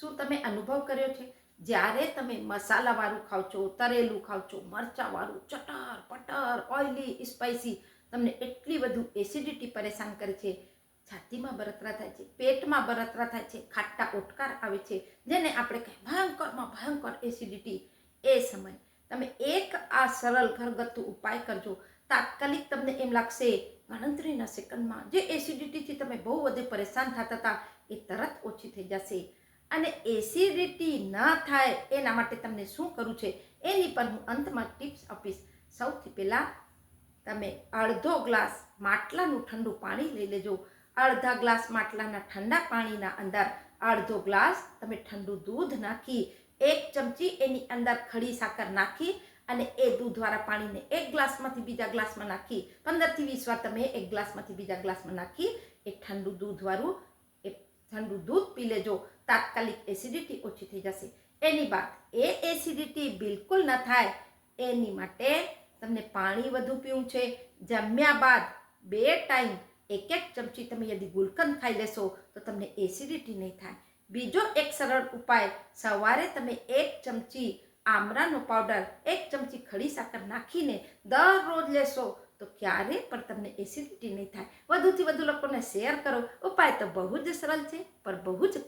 શું તમે અનુભવ કર્યો છે? જ્યારે તમે મસાલાવાળું ખાવ છો, તરેલું ખાવ છો, મરચાંવાળું, ચટર પટર ઓઇલી સ્પાઇસી તમને એટલી બધું એસિડિટી પરેશાન કરે છે. છાતીમાં બરતરા થાય છે, પેટમાં બરતરા થાય છે, ખાટા ઓટકાર આવે છે, જેને આપણે કહીએ ભયંકરમાં ભયંકર એસિડિટી. એ સમય. તમે એક આ સરળ ઘરગથ્થુ ઉપાય કરજો. તાત્કાલિક તમને એમ લાગશે, ગણતરીના સેકન્ડમાં જે એસિડિટીથી તમે બહુ વધુ પરેશાન થતા હતા, એ તરત ઓછી થઈ જશે. અને એસિડિટી ન થાય એના માટે તમને શું કરવું છે? એની પર હું અંતમાં ટિપ્સ આપીશ. સૌથી પહેલાં તમે અડધો ગ્લાસ માટલાનું ઠંડુ પાણી લઈ લેજો. અડધા ગ્લાસ માટલાના ઠંડા પાણીના અંદર અડધો ગ્લાસ તમે ઠંડુ દૂધ નાખી, એક ચમચી એની અંદર ખડી સાકર નાખી અને એ દૂધવાળા પાણીને એક ગ્લાસમાંથી બીજા ગ્લાસમાં નાખી. પંદરથી વીસ વાર તમે એક ગ્લાસમાંથી બીજા ગ્લાસમાં નાખી, એ ઠંડુ દૂધવાળું ઠંડુ દૂધ પી લેજો. તાત્કાલિક એસિડિટી ઓછી થઈ જશે. એની બાદ એ એસિડિટી બિલકુલ ન થાય. એની માટે તમને પાણી વધુ પીવું છે. જમ્યા બાદ બે ટાઈમ એક એક ચમચી તમે યદિ ગુલકંદ ખાઈ લેશો તો તમને એસિડિટી નહીં થાય. બીજો એક સરળ ઉપાય, સવારે તમે એક ચમચી આમળાનો પાવડર એક ચમચી ખડી સાકર નાખીને દરરોજ લેશો તો ક્યારે પણ તમને એસિડિટી નહીં થાય. વધુથી વધુ લોકોને શેર કરો. ઉપાય તો બહુ જ સરળ છે, પણ બહુ જ